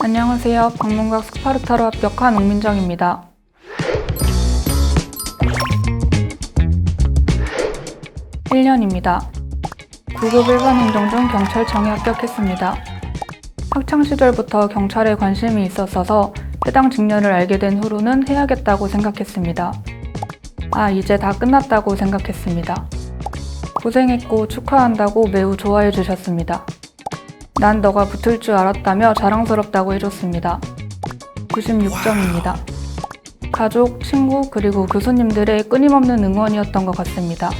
안녕하세요. 방문각 스파르타로 합격한 옥민정입니다. 1년입니다. 9급 1반 행정 중 경찰청에 합격했습니다. 학창 시절부터 경찰에 관심이 있었어서 해당 직렬을 알게 된 후로는 해야겠다고 생각했습니다. 아, 이제 다 끝났다고 생각했습니다. 고생했고 축하한다고 매우 좋아해 주셨습니다. 난 너가 붙을 줄 알았다며 자랑스럽다고 해줬습니다. 96점입니다. 가족, 친구, 그리고 교수님들의 끊임없는 응원이었던 것 같습니다.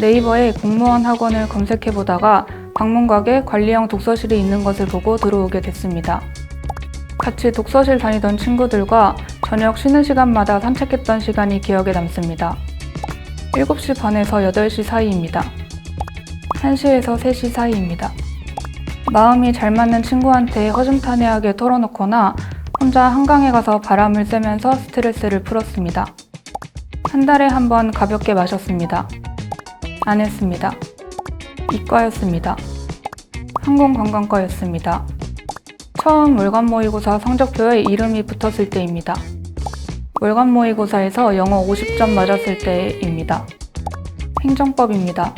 네이버에 공무원 학원을 검색해보다가 방문각에 관리형 독서실이 있는 것을 보고 들어오게 됐습니다. 같이 독서실 다니던 친구들과 저녁 쉬는 시간마다 산책했던 시간이 기억에 남습니다. 7시 반에서 8시 사이입니다. 1시에서 3시 사이입니다. 마음이 잘 맞는 친구한테 허심탄회하게 털어놓거나 혼자 한강에 가서 바람을 쐬면서 스트레스를 풀었습니다. 한 달에 한 번 가볍게 마셨습니다. 안 했습니다. 이과였습니다. 항공관광과였습니다. 처음 월간 모의고사 성적표에 이름이 붙었을 때입니다. 월간 모의고사에서 영어 50점 맞았을 때입니다. 행정법입니다.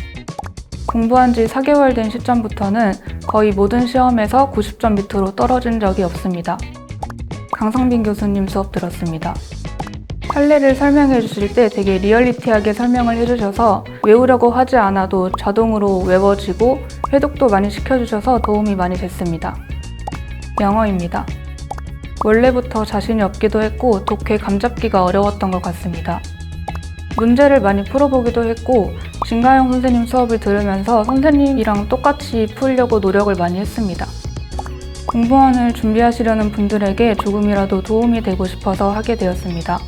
공부한 지 4개월 된 시점부터는 거의 모든 시험에서 90점 밑으로 떨어진 적이 없습니다. 강성빈 교수님 수업 들었습니다. 판례를 설명해 주실 때 되게 리얼리티하게 설명을 해주셔서 외우려고 하지 않아도 자동으로 외워지고 회독도 많이 시켜주셔서 도움이 많이 됐습니다. 영어입니다. 원래부터 자신이 없기도 했고 독해 감잡기가 어려웠던 것 같습니다. 문제를 많이 풀어보기도 했고 진가영 선생님 수업을 들으면서 선생님이랑 똑같이 풀려고 노력을 많이 했습니다. 공무원을 준비하시려는 분들에게 조금이라도 도움이 되고 싶어서 하게 되었습니다.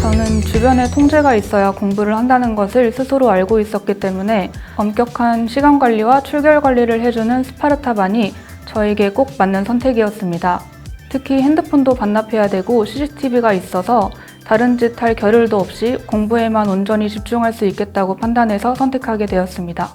저는 주변에 통제가 있어야 공부를 한다는 것을 스스로 알고 있었기 때문에 엄격한 시간 관리와 출결 관리를 해주는 스파르타반이 저에게 꼭 맞는 선택이었습니다. 특히 핸드폰도 반납해야 되고 CCTV가 있어서 다른 짓 할 겨를도 없이 공부에만 온전히 집중할 수 있겠다고 판단해서 선택하게 되었습니다.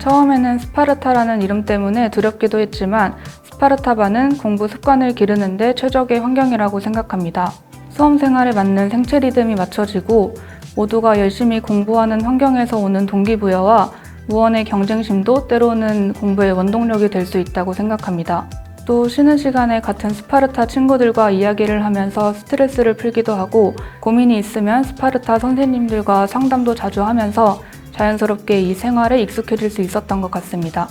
처음에는 스파르타라는 이름 때문에 두렵기도 했지만 스파르타반은 공부 습관을 기르는데 최적의 환경이라고 생각합니다. 수험 생활에 맞는 생체 리듬이 맞춰지고 모두가 열심히 공부하는 환경에서 오는 동기부여와 무언의 경쟁심도 때로는 공부의 원동력이 될 수 있다고 생각합니다. 또 쉬는 시간에 같은 스파르타 친구들과 이야기를 하면서 스트레스를 풀기도 하고 고민이 있으면 스파르타 선생님들과 상담도 자주 하면서 자연스럽게 이 생활에 익숙해질 수 있었던 것 같습니다.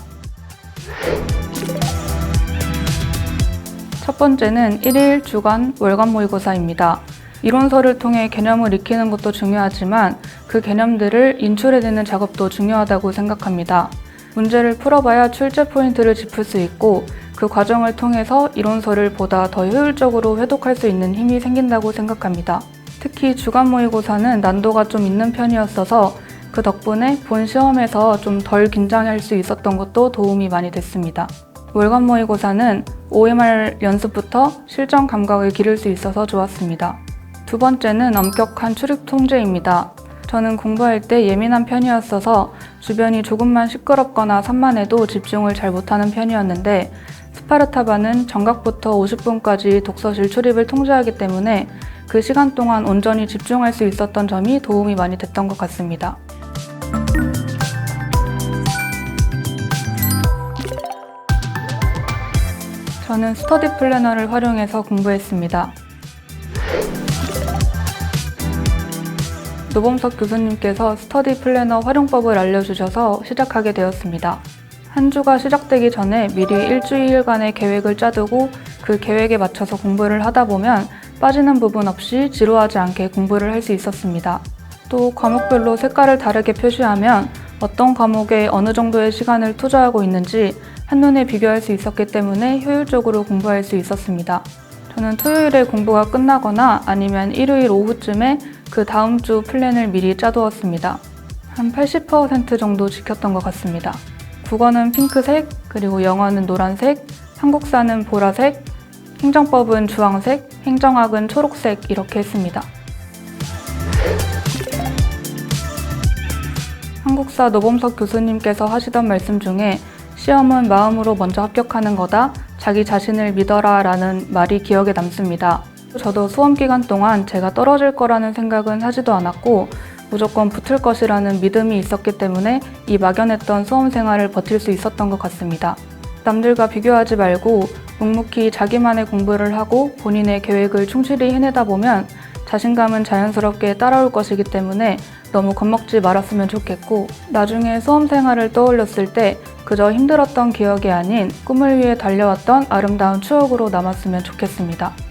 첫 번째는 1일, 주간, 월간 모의고사입니다. 이론서를 통해 개념을 익히는 것도 중요하지만 그 개념들을 인출해내는 작업도 중요하다고 생각합니다. 문제를 풀어봐야 출제 포인트를 짚을 수 있고 그 과정을 통해서 이론서를 보다 더 효율적으로 회독할 수 있는 힘이 생긴다고 생각합니다. 특히 주간 모의고사는 난도가 좀 있는 편이었어서 그 덕분에 본 시험에서 좀 덜 긴장할 수 있었던 것도 도움이 많이 됐습니다. 월간 모의고사는 OMR 연습부터 실전 감각을 기를 수 있어서 좋았습니다. 두 번째는 엄격한 출입 통제입니다. 저는 공부할 때 예민한 편이었어서 주변이 조금만 시끄럽거나 산만해도 집중을 잘 못하는 편이었는데 스파르타반은 정각부터 50분까지 독서실 출입을 통제하기 때문에 그 시간 동안 온전히 집중할 수 있었던 점이 도움이 많이 됐던 것 같습니다. 저는 스터디 플래너를 활용해서 공부했습니다. 노범석 교수님께서 스터디 플래너 활용법을 알려주셔서 시작하게 되었습니다. 한 주가 시작되기 전에 미리 일주일간의 계획을 짜두고 그 계획에 맞춰서 공부를 하다 보면 빠지는 부분 없이 지루하지 않게 공부를 할 수 있었습니다. 또 과목별로 색깔을 다르게 표시하면 어떤 과목에 어느 정도의 시간을 투자하고 있는지 한눈에 비교할 수 있었기 때문에 효율적으로 공부할 수 있었습니다. 저는 토요일에 공부가 끝나거나 아니면 일요일 오후쯤에 그 다음 주 플랜을 미리 짜두었습니다. 한 80% 정도 지켰던 것 같습니다. 국어는 핑크색, 그리고 영어는 노란색, 한국사는 보라색, 행정법은 주황색, 행정학은 초록색 이렇게 했습니다. 한국사 노범석 교수님께서 하시던 말씀 중에 시험은 마음으로 먼저 합격하는 거다, 자기 자신을 믿어라 라는 말이 기억에 남습니다. 저도 수험 기간 동안 제가 떨어질 거라는 생각은 하지도 않았고 무조건 붙을 것이라는 믿음이 있었기 때문에 이 막연했던 수험 생활을 버틸 수 있었던 것 같습니다. 남들과 비교하지 말고 묵묵히 자기만의 공부를 하고 본인의 계획을 충실히 해내다 보면 자신감은 자연스럽게 따라올 것이기 때문에 너무 겁먹지 말았으면 좋겠고 나중에 수험 생활을 떠올렸을 때 그저 힘들었던 기억이 아닌 꿈을 위해 달려왔던 아름다운 추억으로 남았으면 좋겠습니다.